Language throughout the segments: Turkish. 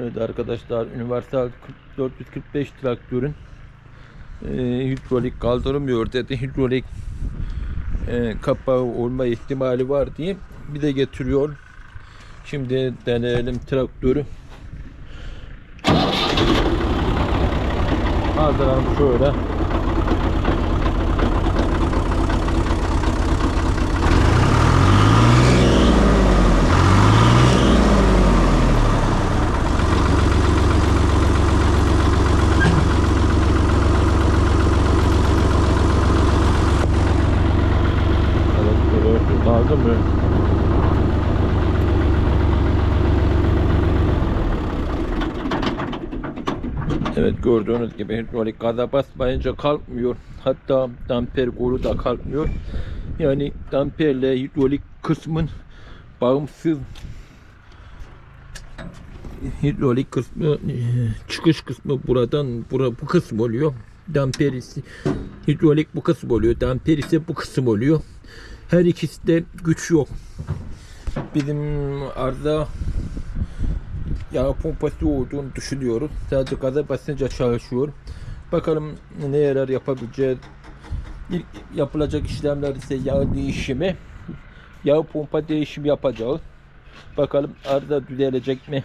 Evet arkadaşlar Universal 445 traktörün e, hidrolik kaldırmıyor dedi. Hidrolik e, kapağı olma ihtimali var diye bir de getiriyor. Şimdi deneyelim traktörü. Hazırlanım şöyle. Evet, böyle lazım mı? Evet gördüğünüz gibi hidrolik gaza basmayınca kalkmıyor. Hatta damper kolu da kalkmıyor. Yani damperle hidrolik kısmın bağımsız hidrolik kısmı çıkış kısmı buradan bura bu kısım oluyor. Damper ise hidrolik bu kısım oluyor. Damper ise bu kısım oluyor. Her ikisi de güç yok. Bizim arıza yağ pompası olduğunu düşünüyoruz. Sadece gaza basınca çalışıyor. Bakalım ne yarar yapabileceğiz. İlk yapılacak işlemler ise yağ değişimi. Yağ pompa değişimi yapacağız. Bakalım arıza düzelecek mi?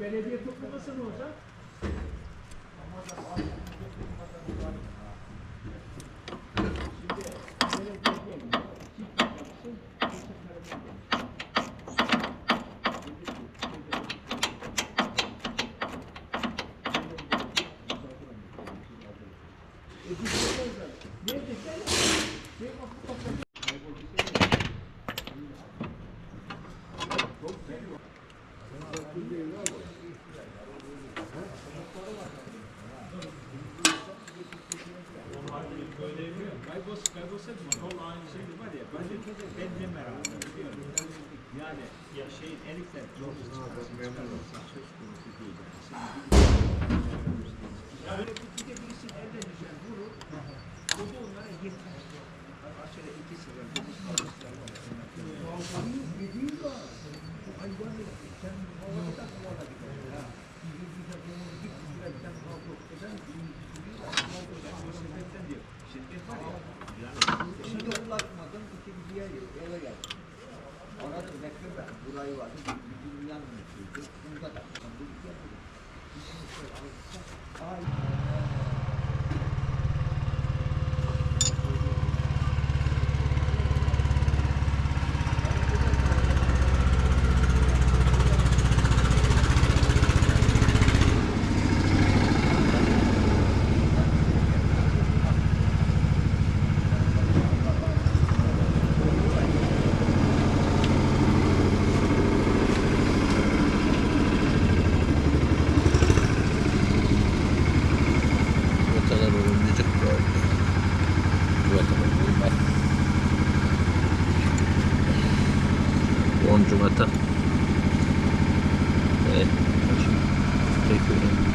Belediye toplaması ne olacak? Kaybos, kaybolsa kol aynı şey var ya. Ben de ben de merak ediyorum. Yani ya şey elikler çok çıkarsa söz konusu değil. Yani böyle bir bir de birisi elden düşer vurur. O da onlara yeter. Aşağıda iki sefer dokuz kalmışlar var. Dediğin var. Bu hayvan sen havada havada gider. Ha. Bir bir de bunu git biraz sen kalk eden şirketten diyor. Şirket var ya. Yani Son cumata. Evet. Şimdi çekiyorum.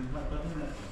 Vamos lá, vamos lá.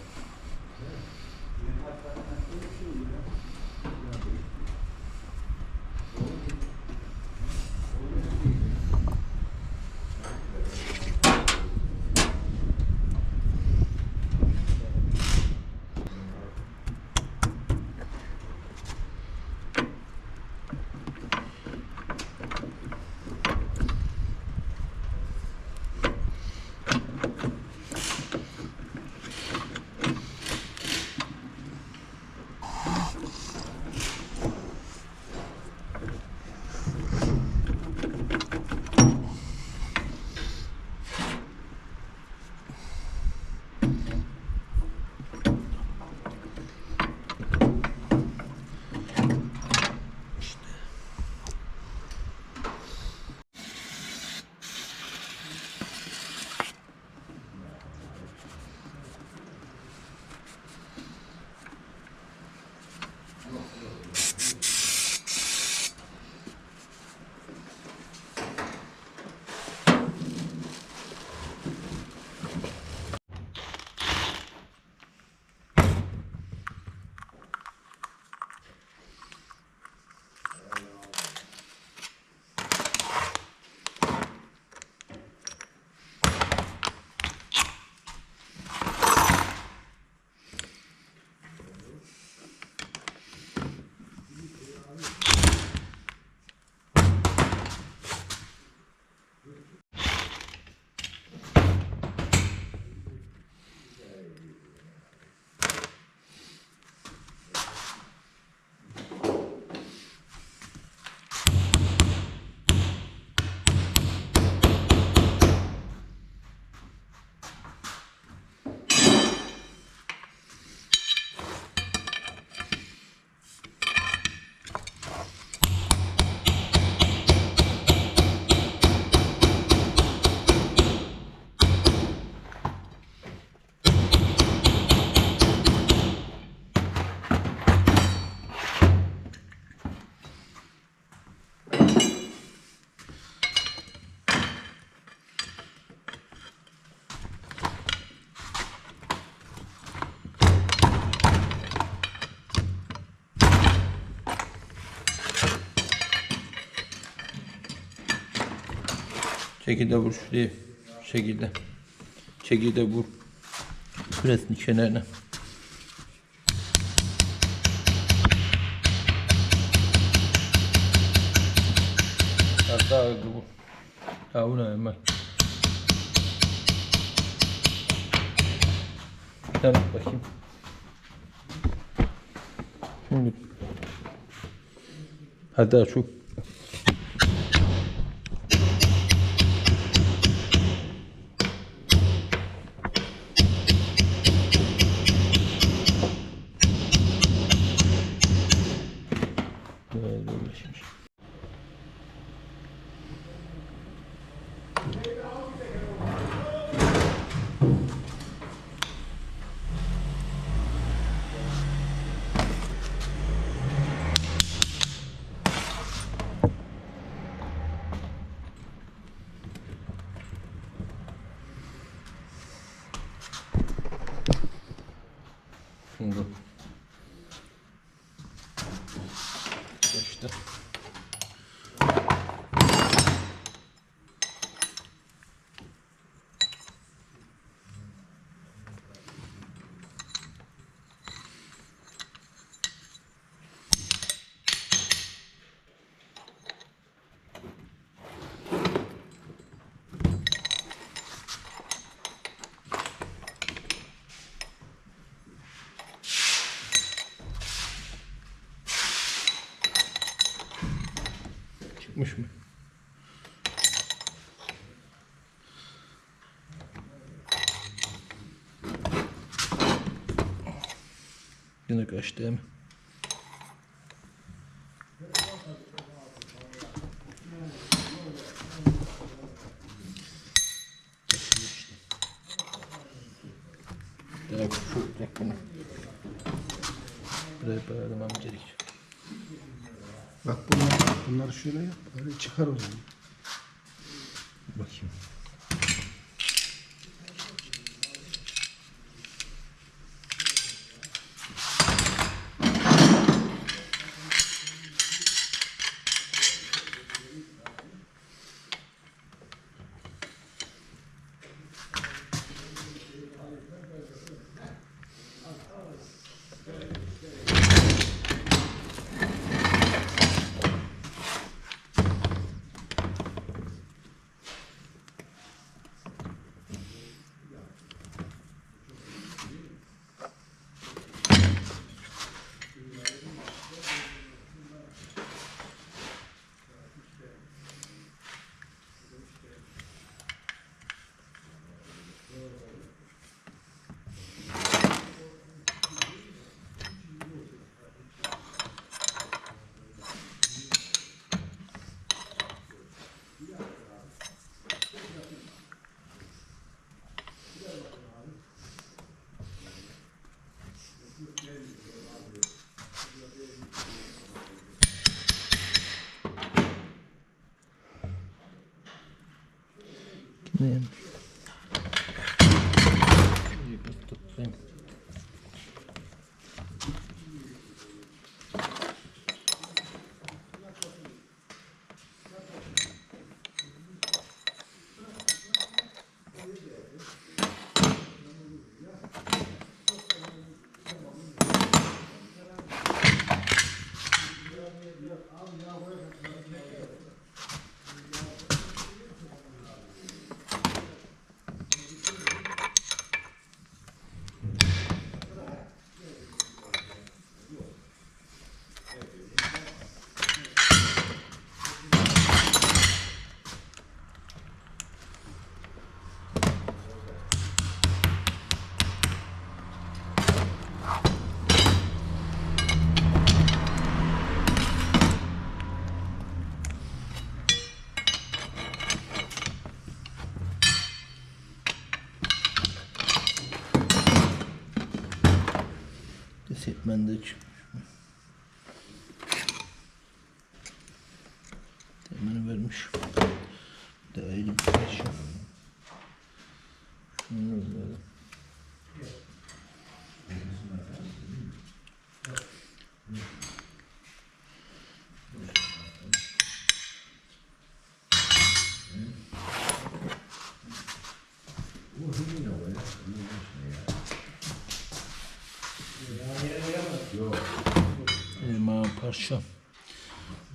Şekilde vur şuraya. Şekilde. Şekilde vur. Küresini kenarına. Daha hızlı vur. Daha vur hemen. Tane bakayım. Şimdi. Daha çok. Çıkmış mı? Yine kaçtı değil mi? Daha küçük olacak bunu. Buraya bağlamam gerek. Bak bunlar, bunları şöyle yap. Öyle çıkar o zaman. Bakayım. Ne Setmen de çıkmış. Temini vermiş. Değerli bir şey. Şunu böyle. Elma parça.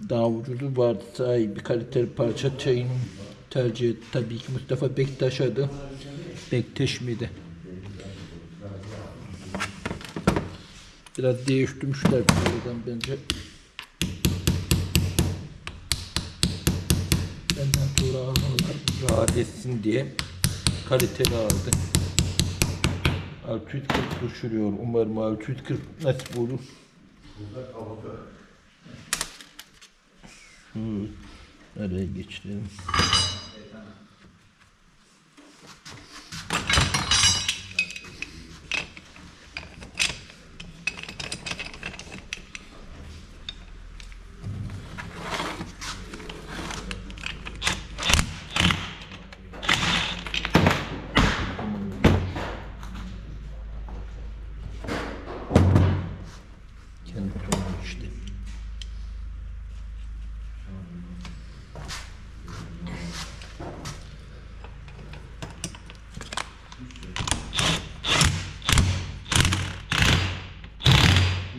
Daha ucuzu vardı sahibi kaliteli parça çayını tercih etti. Tabii ki Mustafa Bektaş adı. Bektaş mıydı? Biraz değiştirmişler buradan bence. Benden sonra almalar rahat etsin diye kaliteli aldı. 640 düşürüyor. Umarım 640 nasip olur. Şu nereye geçelim? Kendi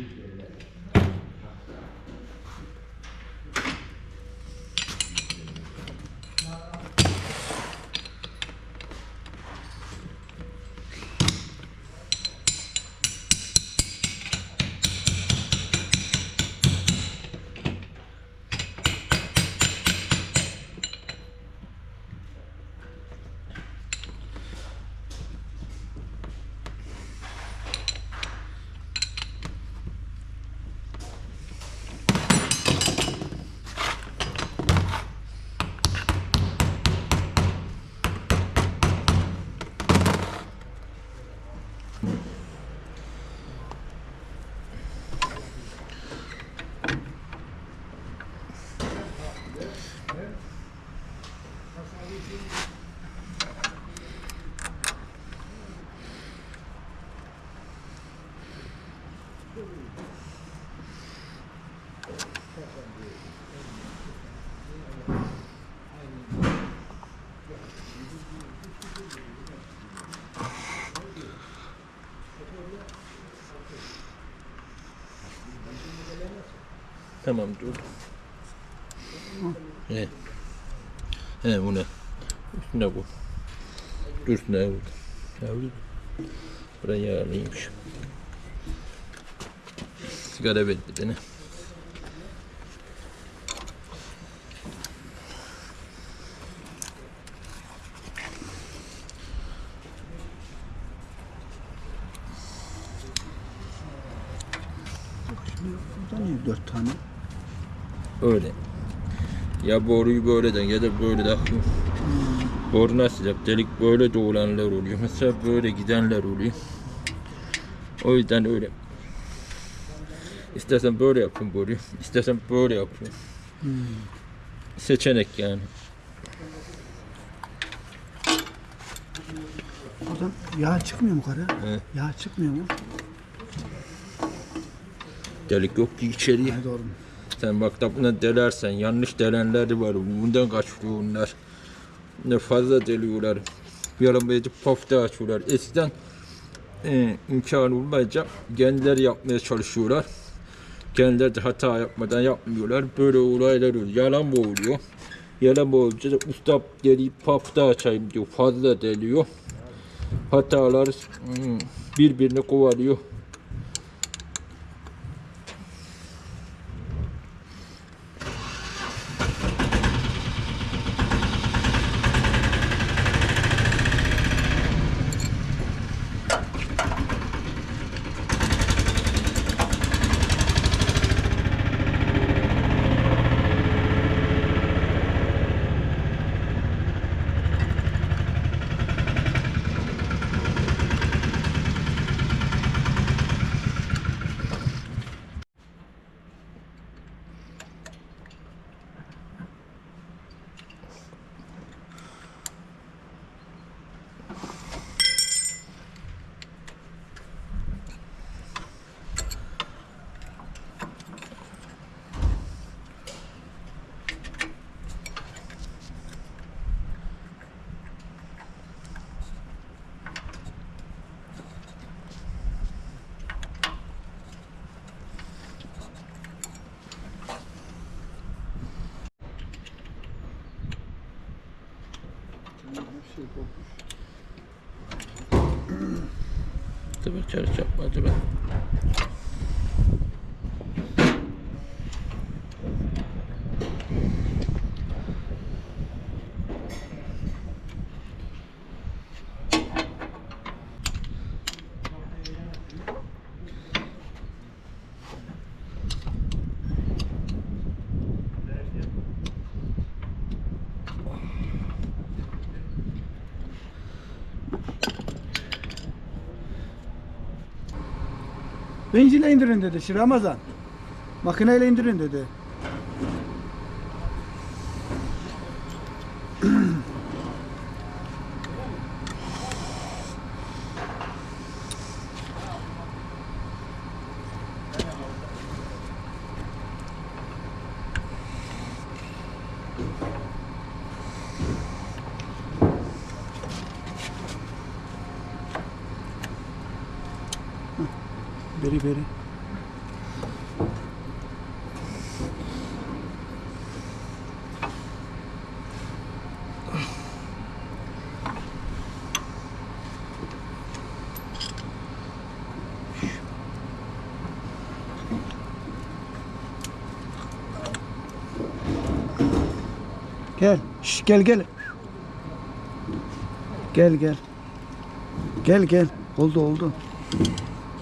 Tuesday. Tamam dur. He. He bu ne? Üstüne bu. Üstüne vur. Yavru. Buraya yağlıymış. Sigara verdi beni. Burada niye dört tane? Öyle. Ya boruyu böyleden ya da böyle de Boru nasıl yap? Delik böyle doğulanlar oluyor. Mesela böyle gidenler oluyor. O yüzden öyle. İstersen böyle yapın boruyu. istersen böyle yapın. Seçenek yani. Oradan yağ çıkmıyor mu yukarı? He. Yağ çıkmıyor mu? Delik yok ki içeriye. Hayır doğru. Sen bak da buna delersen yanlış delenler de var. Bundan kaçıyor onlar. Ne fazla deliyorlar. Böyle pofta açıyorlar. Eskiden e, imkan olmayınca kendileri yapmaya çalışıyorlar. Kendileri de hata yapmadan yapmıyorlar. Böyle olaylar oluyor. Yalan oluyor? Yalan mı olunca da usta deliyip pofta açayım diyor. Fazla deliyor. Hatalar hmm, birbirini kovalıyor. Tabii çarı çarpmadı ben. Bencile indirin dedi şu Ramazan. Makineyle indirin dedi. Beri beri. Gel. Şş, gel gel. Gel gel. Gel gel. Oldu oldu.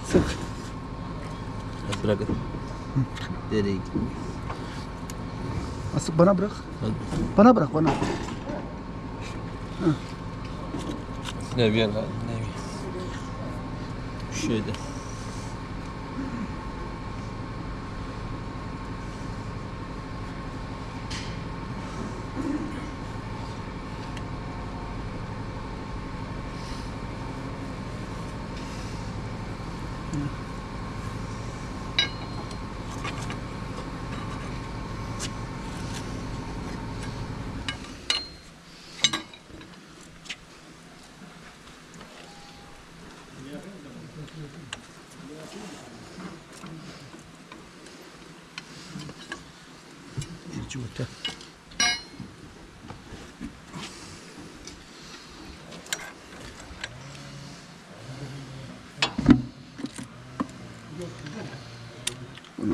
Sık. Az bırakın. Nereye gidiyor? Asık bana bırak. Hadi. Bana bırak bana. Ne bir yana, ne bir. Şu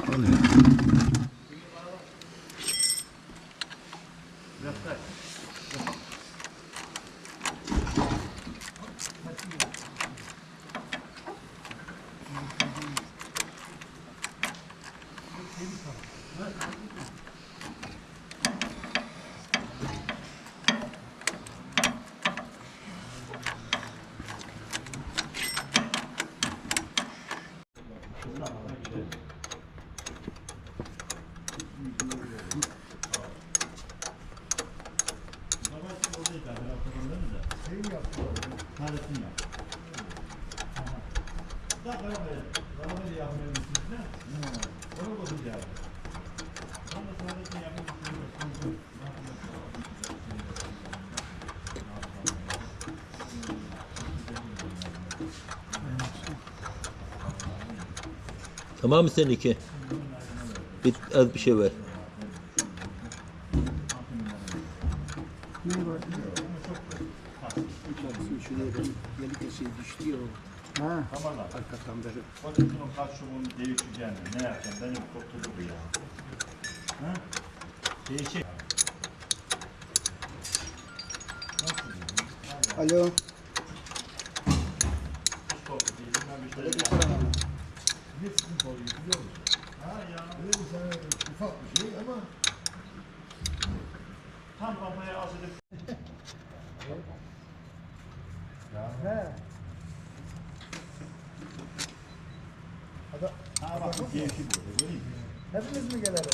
Bunu al Tamam mı seninki? Bir, az bir şey ver. Ha. Arkadan beri. Fotoğrafının kaçışımın değişeceğini ne yapacağım benim kurtuldu bu ya. Ha? Değişik. Alo. Tam kafaya asılıp Ha bak bu değişik oldu göreyim mi? Hepimiz mi gelelim?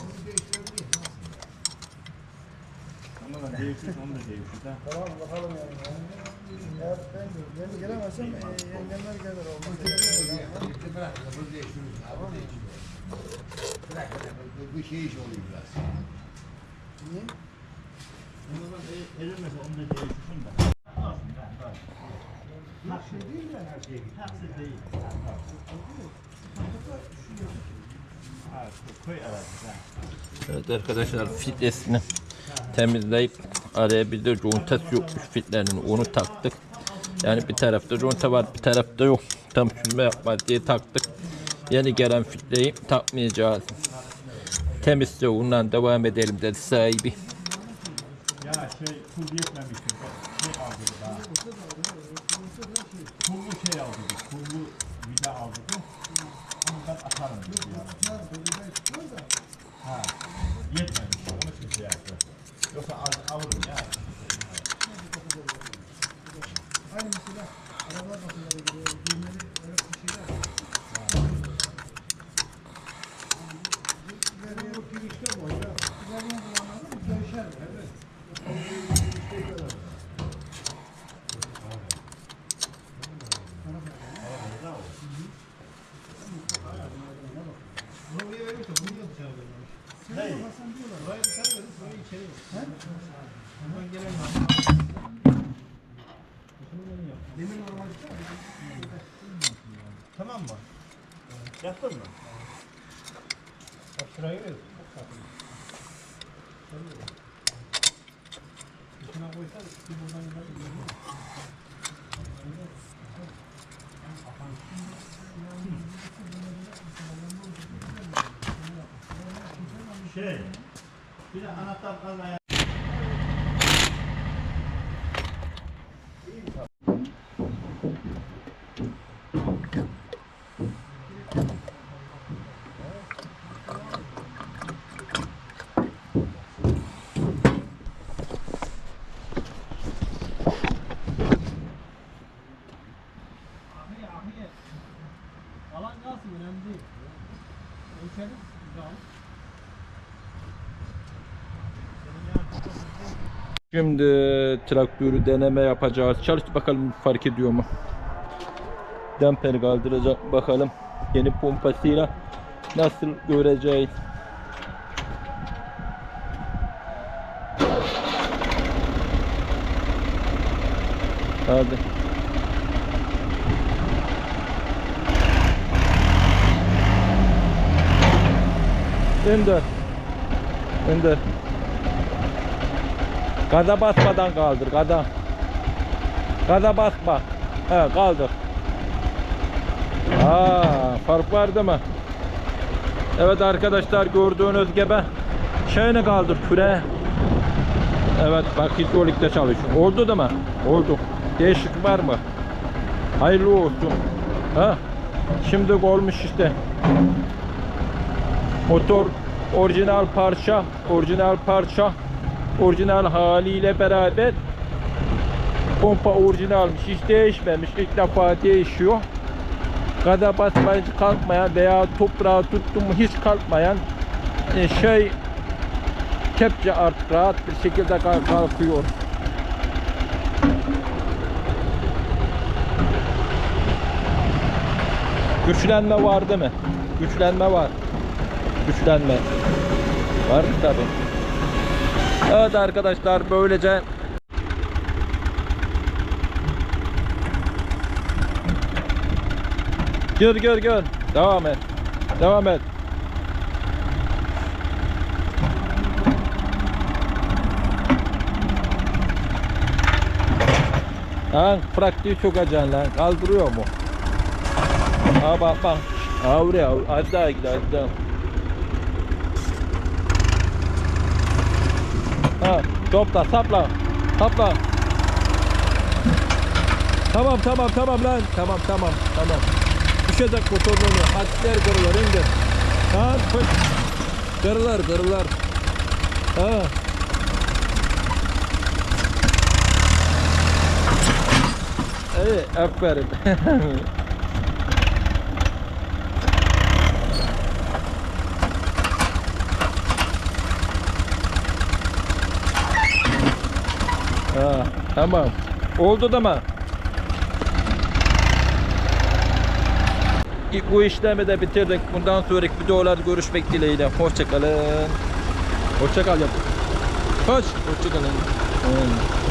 Ama ben değişik onu da değişik ha. Tamam bakalım yani. Eğer ben, ben gelemezsem e, yengemler gelir olmaz. Bu şey iş oluyor biraz. Niye? Erilmese onu da değişiksin de. Olsun ben bak. Şey değil mi her şey? Haksız değil. Ha, şu koy arası ha. Evet arkadaşlar filtresini temizleyip araya bir de conta yokmuş filtrenin onu taktık. Yani bir tarafta conta var bir tarafta yok. Tam süzme yapma diye taktık. Yeni gelen filtreyi takmayacağız. Temizse ondan devam edelim dedi sahibi. Ya şey aldık. Onu ben atarım dedi ya. Ha. Yetmemiş. Onu şey yaptı. Yoksa al, alırım ya. Aynı mesela arabalar bakımları gibi düğmeli öyle bir şeyler var. İleriye o girişte boyda. İlerleyen zamanlarda gelişer. Evet. Buraya öyle bunu yok dışarı vermemiş. Sen Ne? yaparsan diyorlar. Burayı dışarı verin, burayı içeri verin. Ondan gelen Demir normal Tamam mı? Yaptın mı? Bak Şey. Bir de anahtar kalmaya. Şimdi traktörü deneme yapacağız. Çalış bakalım fark ediyor mu? Damper kaldıracak bakalım. Yeni pompasıyla nasıl göreceğiz. Hadi. İndir. İndir. Gaza basmadan kaldır. Gaza. Gaza basma. He kaldır. Aa, fark var değil mi? Evet arkadaşlar gördüğünüz gibi şeyini kaldır küre. Evet bak hidrolikte çalışıyor. Oldu değil mi? Oldu. Değişik var mı? Hayırlı olsun. Ha? Şimdi olmuş işte. Motor orijinal parça, orijinal parça, orijinal haliyle beraber pompa orijinalmiş, hiç değişmemiş. İlk defa değişiyor. Gada basmayınca kalkmayan veya toprağı tuttu mu hiç kalkmayan e, şey kepçe artık rahat bir şekilde kalk- kalkıyor. Güçlenme var değil mi? Güçlenme var. Güçlenme. Var tabi. Evet arkadaşlar böylece Gör gör gör. Devam et. Devam et. Lan praktiği çok acayip lan. Kaldırıyor mu? Ha bak bak. Ha buraya. Az daha daha. Ha topla sapla. Sapla. Tamam tamam tamam lan. Tamam tamam tamam. Düşecek motorunu. Hatler kırılır indi. Lan fıt. Kırılır kırılır. Ha. İyi aferin. ha, tamam. Oldu da mı? Bu işlemi de bitirdik. Bundan sonraki videolarda görüşmek dileğiyle. Hoşçakalın. Hoşçakal yap. Hoş. Hoşçakalın. Hmm.